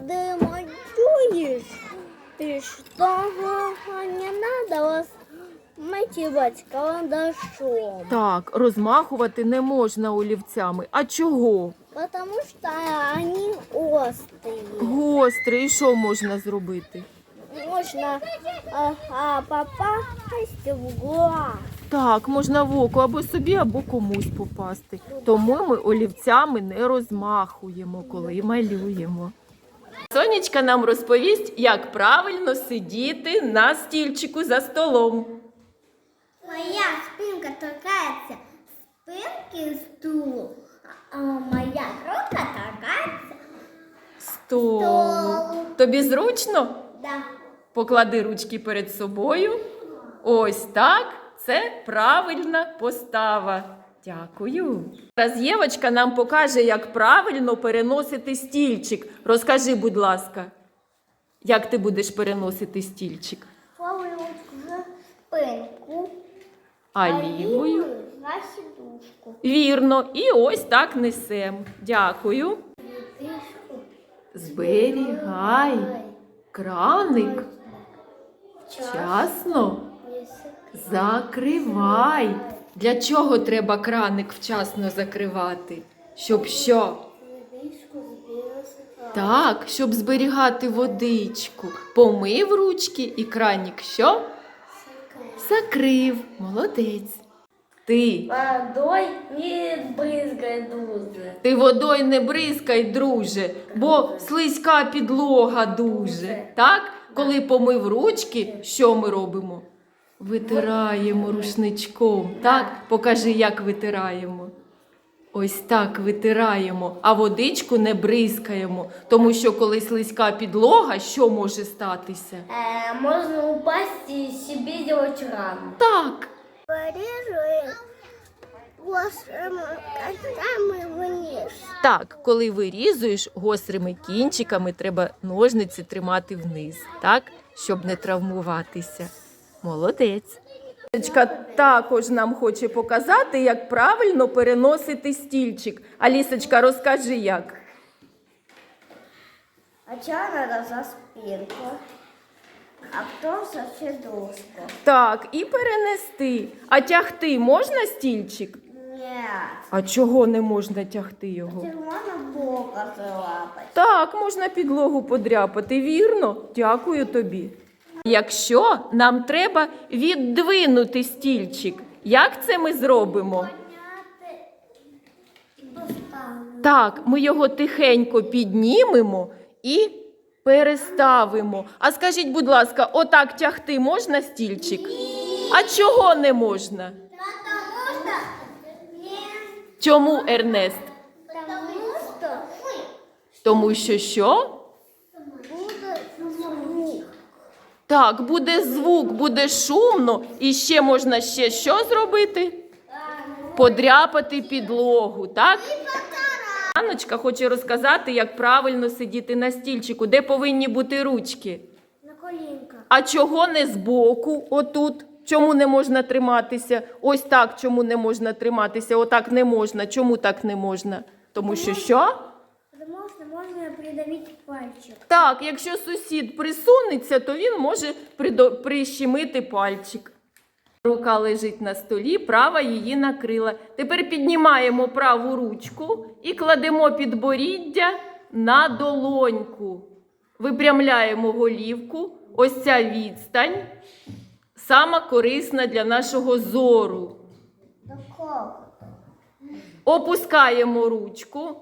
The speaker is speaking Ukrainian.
малюєш, ти ж того не надо вас мотивувати карандашом. Так, розмахувати не можна олівцями. А чого? Потому что они острые. Гострий, і що можна зробити? Можно а, а, попасть в глаз. Так, можна в око або собі, або комусь попасти. Тому ми олівцями не розмахуємо, коли малюємо. Сонечка нам розповість, як правильно сидіти на стільчику за столом. Моя спинка торкается спинки стула, а моя рука торкается Стол. столу. Тобі зручно? Да. Поклади ручки перед собою. Ось так. Це правильна постава. Дякую. Зараз Євочка нам покаже, як правильно переносити стільчик. Розкажи, будь ласка, як ти будеш переносити стільчик? Ручку спинку, А лівою? за сідушку. Вірно. І ось так несем. Дякую. Зберігай. Краник. Вчасно. Закривай. Для чого треба краник вчасно закривати? Щоб що? Так, щоб зберігати водичку. Помив ручки і краник що? Закрив. Молодець. Ти. Водой не брызгай дуже. Ти водою не бризкай, друже, бо слизька підлога дуже. Так? Коли помив ручки, що ми робимо? Витираємо рушничком. Так? Покажи, як витираємо. Ось так витираємо, а водичку не бризкаємо. Тому що коли слизька підлога, що може статися? Э, можно упасть и себе делать рану. Так. Так, коли вирізуєш гострими кінчиками, треба ножниці тримати вниз, так, щоб не травмуватися. Молодець. Лісочка також нам хоче показати, як правильно переносити стільчик. Алісочка, розкажи як. А надо за спинку? А кто за сидушку? Так, і перенести. А тягти можна стільчик? Нет. А чого не можна тягти його? Бока. Так, можна підлогу подряпати, вірно? Дякую тобі. Якщо нам треба віддвинути стільчик, як це ми зробимо? Так, ми його тихенько піднімемо і переставимо. А скажіть, будь ласка, отак тягти можна стільчик? А чого не можна? Чому Ернест? Тому що що? Будет звук. Так, буде звук, буде шумно, і ще можна ще що зробити? Подряпати підлогу, так? Анночка хоче розказати, як правильно сидіти на стільчику, де повинні бути ручки. На колінках. А чого не збоку, отут? Чому не можна триматися? Ось так, чому не можна триматися? Отак не можна. Чому так не можна? Тому що що? Придавить пальчик. Так, якщо сусід присунеться, то він може придо- прищемити пальчик. Рука лежить на столі, права її накрила. Тепер піднімаємо праву ручку і кладемо підборіддя на долоньку. Випрямляємо голівку. Ось ця відстань сама корисна для нашого зору. До кого? Опускаємо ручку.